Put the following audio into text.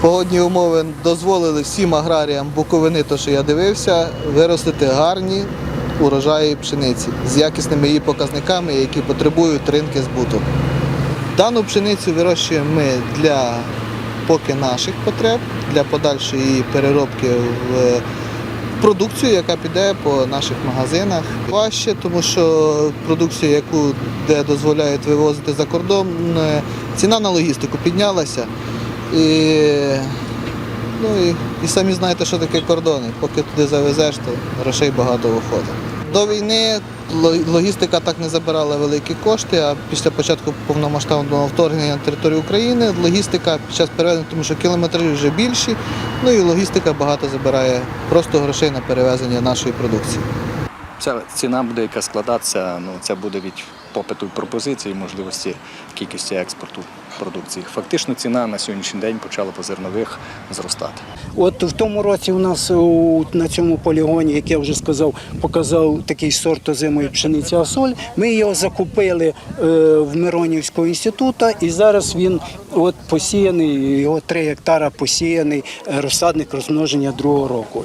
Погодні умови дозволили всім аграріям Буковини, то що я дивився, виростити гарні урожаї пшениці з якісними її показниками, які потребують ринки збуту. Дану пшеницю вирощуємо ми для поки наших потреб, для подальшої її переробки в продукцію, яка піде по наших магазинах. Важче, тому що продукцію, яку де дозволяють вивозити за кордон, е, ціна на логістику піднялася. І, ну, і, і самі знаєте, що таке кордони. Поки туди завезеш, то грошей багато виходить. До війни логістика так не забирала великі кошти, а після початку повномасштабного вторгнення на територію України логістика під час перевезення, тому що кілометри вже більші, ну і логістика багато забирає просто грошей на перевезення нашої продукції. Ця ціна буде яка складатися, ну це буде від попиту і пропозиції, можливості кількості експорту продукції. Фактично ціна на сьогоднішній день почала по зернових зростати. От в тому році у нас на цьому полігоні, як я вже сказав, показав такий сорт озимої пшениці Асоль. Ми його закупили е, в Миронівського інституту, і зараз він от посіяний, його 3 гектара посіяний е, розсадник розмноження другого року.